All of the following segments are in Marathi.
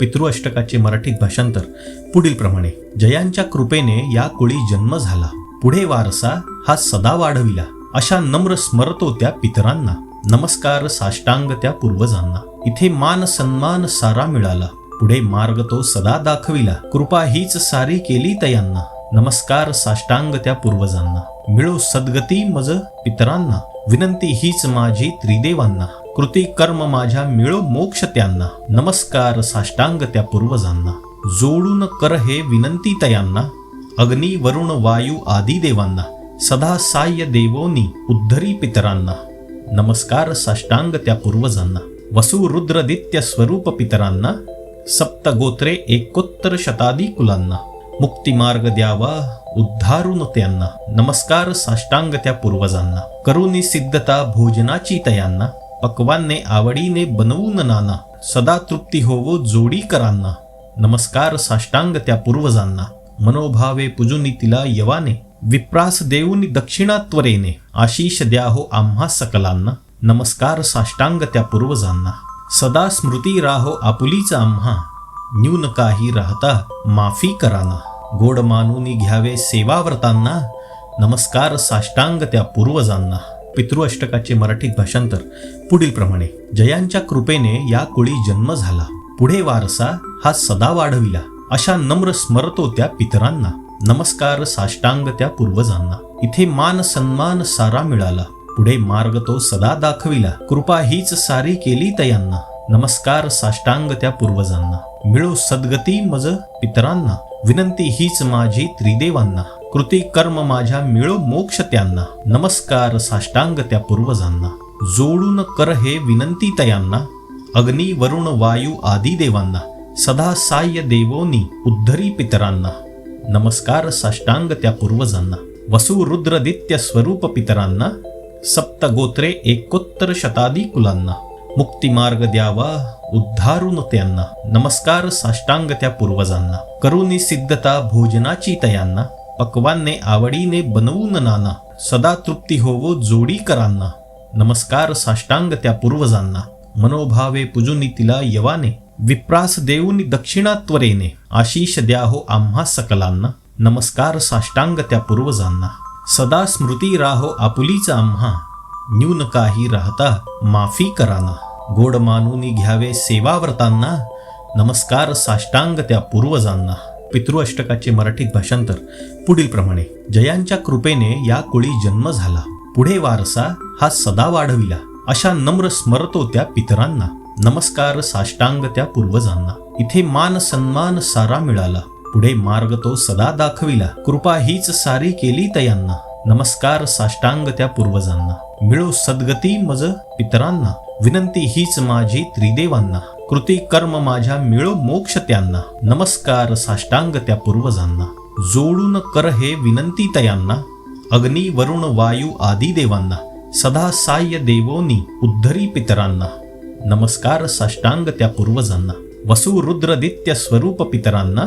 पितृअष्टकाचे मराठीत भाषांतर पुढील प्रमाणे जयांच्या कृपेने या कुळी जन्म झाला. पुढे वारसा हा सदा वाढविला. अशा नम्र स्मरतो त्या पितरांना. नमस्कार साष्टांग त्या पूर्वजांना. इथे मान सन्मान सारा मिळाला. पुढे मार्ग तो सदा दाखविला. कृपा हीच सारी केली तयांना. नमस्कार साष्टांग त्या पूर्वजांना. मिळो सद्गती मज पितरांना. विनंती हीच माझी त्रिदेवांना. कृती कर्म माझ्या मिळो मोक्ष त्यांना. नमस्कार साष्टांग त्या पूर्वजांना. जोडून कर हे विनंती तयांना. अग्नी वरुण वायू आदी देवांना. सदा साह्य देवोनी उद्धरी पितरांना. नमस्कार साष्टांग त्या पूर्वजांना. वसुरुद्रदित्य स्वरूप पितरांना. सप्त गोत्रे एकोत्तर शतादी कुलांना. मुक्तिमार्ग द्यावा उद्धारून त्यांना. नमस्कार साष्टांग त्या पूर्वजांना. करुणी सिद्धता भोजनाची तयांना. पक्वान्ने आवडीने बनवून नाना सदा तृप्ती होवो जोडी करांना. नमस्कार साष्टांग त्या पूर्वजांना. मनोभावे पुजुनी तिला यवाने विप्रास देऊनी दक्षिणात्वरेने आशिष द्या हो आम्हा सकलांना. नमस्कार साष्टांग त्या पूर्वजांना. सदा स्मृती राहो आपुलीच आम्हा. न्यून काही राहता माफी कराना. गोड मानूनी घ्यावे सेवाव्रतांना. नमस्कार साष्टांग त्या पूर्वजांना. पितृअष्टकाचे मराठीत भाषांतर. पुढील प्रमाणे जयांच्या कृपेने या कुळी जन्म झाला. पुढे वारसा हा सदा वाढविला. अशा नम्र स्मरतो त्या पितरांना. नमस्कार साष्टांग त्या पूर्वजांना. इथे मान सन्मान सारा मिळाला. पुढे मार्ग तो सदा दाखविला. कृपा हीच सारी केली तयांना. नमस्कार साष्टांग त्या पूर्वजांना. मिळो सद्गती मज पितरांना. विनंती हीच माझी त्रिदेवांना. कृती कर्म माझ्या मिळो मोक्ष त्यांना. नमस्कार साष्टांग त्या पूर्वजांना. जोडून कर हे विनंती तयांना अग्नी वरुण वायू आदी देवांना. सदा साह्य देवोनी उद्धरी पितरांना. नमस्कार साष्टांग त्या पूर्वजांना. वसुरुद्रदित्य स्वरूप पितरांना. सप्त गोत्रे एकोत्तर शतादी कुलांना. मुक्तिमार्ग द्यावा उद्धारून त्यांना. नमस्कार साष्टांग त्या पूर्वजांना. करुणी सिद्धता भोजनाची तयांना. पक्वान्ने आवडीने बनवून नाना सदा तृप्ती होवो जोडी करांना. नमस्कार साष्टांग त्या पूर्वजांना. मनोभावे पुजुनी तिला यवाने विप्रास देऊनी दक्षिणात्वरेने आशिष द्या हो आम्हा सकलांना. नमस्कार साष्टांग त्या पूर्वजांना. सदा स्मृती राहो आपुलीचा आम्हा. न्यून काही राहता माफी कराना. गोड मानूनी घ्यावे सेवाव्रतांना. नमस्कार साष्टांग त्या पूर्वजांना. पितृअष्टकाचे मराठीत भाषांतर. पुढील प्रमाणे जयांच्या कृपेने या कुळी जन्म झाला. पुढे वारसा हा सदा वाढविला. अशा नम्र स्मरतो त्या पितरांना. नमस्कार साष्टांग त्या पूर्वजांना. इथे मान सन्मान सारा मिळाला. पुढे मार्ग तो सदा दाखविला. कृपा हीच सारी केली तयांना. नमस्कार साष्टांग त्या पूर्वजांना. मिळो सद्गती मज पितरांना. विनंती हीच माझी त्रिदेवांना. कृती कर्म माझ्या मिळो मोक्ष त्यांना. नमस्कार साष्टांग त्या पूर्वजांना. जोडून कर हे विनंती तयांना. अग्नी वरुण वायू आदी देवांना. सदा साह्य देवोनी उद्धरी पितरांना. नमस्कार साष्टांग त्या पूर्वजांना. वसुरुद्रदित्य स्वरूप पितरांना.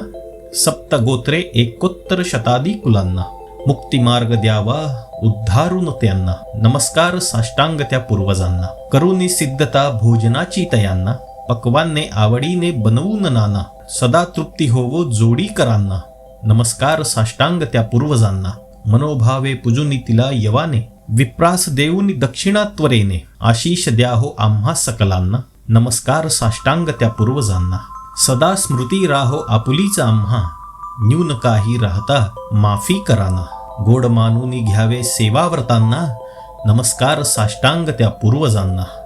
सप्त गोत्रे एकोत्तर शतादी कुलांना. मुक्तिमार्ग द्यावा उद्धारून त्यांना. नमस्कार साष्टांग त्या पूर्वजांना. करुणी सिद्धता भोजनाची तयांना. पक्वान्ने आवडीने बनवून नाना. सदा तृप्ती होवो जोडी करांना. नमस्कार साष्टांग त्या पूर्वजांना. मनोभावे पुजुनी तिला यवाने. विप्रास देऊनी दक्षिणात्वरेने आशिष द्या हो आम्हा सकलांना. नमस्कार साष्टांग त्या पूर्वजांना. सदा स्मृती राहो आपुलीच आम्हा. न्यून काही राहता माफी कराना. गोड मानूनी घ्यावे सेवाव्रतांना. नमस्कार साष्टांग त्या पूर्वजांना.